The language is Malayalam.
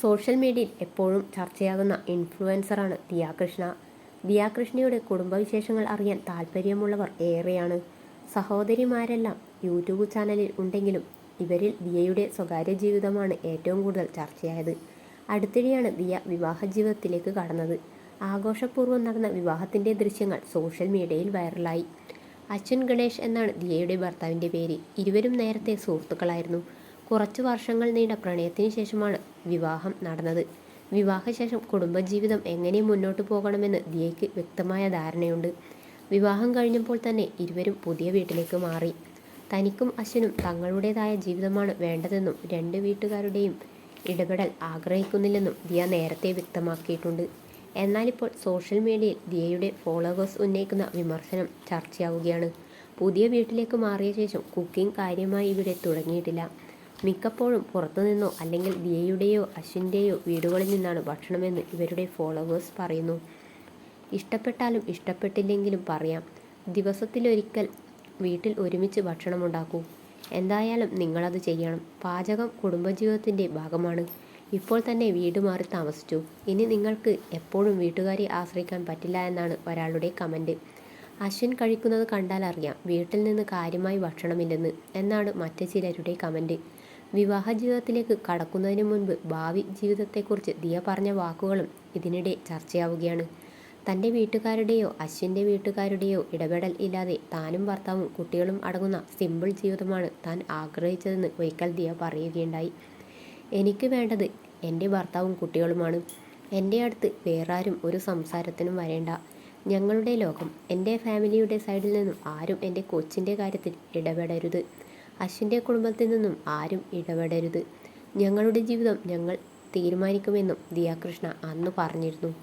സോഷ്യൽ മീഡിയയിൽ എപ്പോഴും ചർച്ചയാകുന്ന ഇൻഫ്ലുവൻസറാണ് ദിയാകൃഷ്ണ. ദിയാകൃഷ്ണയുടെ കുടുംബവിശേഷങ്ങൾ അറിയാൻ താല്പര്യമുള്ളവർ ഏറെയാണ്. സഹോദരിമാരെല്ലാം യൂട്യൂബ് ചാനലിൽ ഉണ്ടെങ്കിലും ഇവരിൽ ദിയയുടെ സ്വകാര്യ ജീവിതമാണ് ഏറ്റവും കൂടുതൽ ചർച്ചയായത്. അടുത്തിടെയാണ് ദിയ വിവാഹ ജീവിതത്തിലേക്ക് കടന്നത്. ആഘോഷപൂർവം നടന്ന വിവാഹത്തിന്റെ ദൃശ്യങ്ങൾ സോഷ്യൽ മീഡിയയിൽ വൈറലായി. അച്ഛൻ ഗണേഷ് എന്നാണ് ദിയയുടെ ഭർത്താവിന്റെ പേര്. ഇരുവരും നേരത്തെ സുഹൃത്തുക്കളായിരുന്നു. കുറച്ചു വർഷങ്ങൾ നീണ്ട പ്രണയത്തിന് ശേഷമാണ് വിവാഹം നടന്നത്. വിവാഹശേഷം കുടുംബജീവിതം എങ്ങനെ മുന്നോട്ട് പോകണമെന്ന് ദിയയ്ക്ക് വ്യക്തമായ ധാരണയുണ്ട്. വിവാഹം കഴിഞ്ഞപ്പോൾ തന്നെ ഇരുവരും പുതിയ വീട്ടിലേക്ക് മാറി. തനിക്കും അശ്വനും തങ്ങളുടേതായ ജീവിതമാണ് വേണ്ടതെന്നും രണ്ട് വീട്ടുകാരുടെയും ഇടപെടൽ ആഗ്രഹിക്കുന്നില്ലെന്നും ദിയ നേരത്തെ വ്യക്തമാക്കിയിട്ടുണ്ട്. എന്നാലിപ്പോൾ സോഷ്യൽ മീഡിയയിൽ ദിയയുടെ ഫോളോവേഴ്സ് ഉന്നയിക്കുന്ന വിമർശനം ചർച്ചയാവുകയാണ്. പുതിയ വീട്ടിലേക്ക് മാറിയ ശേഷം കുക്കിംഗ് കാര്യമായി ഇവിടെ തുടങ്ങിയിട്ടില്ല. മിക്കപ്പോഴും പുറത്തുനിന്നോ അല്ലെങ്കിൽ ദിയയുടെയോ അശ്വിന്റെയോ വീടുകളിൽ നിന്നാണ് ഭക്ഷണമെന്ന് ഇവരുടെ ഫോളോവേഴ്സ് പറയുന്നു. ഇഷ്ടപ്പെട്ടാലും ഇഷ്ടപ്പെട്ടില്ലെങ്കിലും പറയാം. ദിവസത്തിലൊരിക്കൽ വീട്ടിൽ ഒരുമിച്ച് ഭക്ഷണമുണ്ടാക്കൂ. എന്തായാലും നിങ്ങളത് ചെയ്യണം. പാചകം കുടുംബജീവിതത്തിന്റെ ഭാഗമാണ്. ഇപ്പോൾ തന്നെ വീട് മാറി താമസിച്ചു. ഇനി നിങ്ങൾക്ക് എപ്പോഴും വീട്ടുകാരെ ആശ്രയിക്കാൻ പറ്റില്ല എന്നാണ് ഒരാളുടെ കമന്റ്. അശ്വിൻ കഴിക്കുന്നത് കണ്ടാൽ അറിയാം വീട്ടിൽ നിന്ന് കാര്യമായി ഭക്ഷണമില്ലെന്ന് എന്നാണ് മറ്റു ചിലരുടെ കമന്റ്. വിവാഹ ജീവിതത്തിലേക്ക് കടക്കുന്നതിന് മുൻപ് ഭാവി ജീവിതത്തെക്കുറിച്ച് ദിയ പറഞ്ഞ വാക്കുകളും ഇതിനിടെ ചർച്ചയാവുകയാണ്. തന്റെ വീട്ടുകാരുടെയോ അശ്വിന്റെ വീട്ടുകാരുടെയോ ഇടപെടൽ ഇല്ലാതെ താനും ഭർത്താവും കുട്ടികളും അടങ്ങുന്ന സിമ്പിൾ ജീവിതമാണ് താൻ ആഗ്രഹിച്ചതെന്ന് ഒരിക്കൽ ദിയ പറയുകയുണ്ടായി. എനിക്ക് വേണ്ടത് എന്റെ ഭർത്താവും കുട്ടികളുമാണ്. എന്റെ അടുത്ത് വേറാരും ഒരു സംസാരത്തിനും വരേണ്ട. ഞങ്ങളുടെ ലോകം എന്റെ ഫാമിലിയുടെ സൈഡിൽ നിന്നും ആരും എന്റെ കൊച്ചിന്റെ കാര്യത്തിൽ ഇടപെടരുത്. അശ്വിന്റെ കുടുംബത്തിൽ നിന്നും ആരും ഇടപെടരുത്. ഞങ്ങളുടെ ജീവിതം ഞങ്ങൾ തീരുമാനിക്കുമെന്നും ദിയാകൃഷ്ണ അന്ന് പറഞ്ഞിരുന്നു.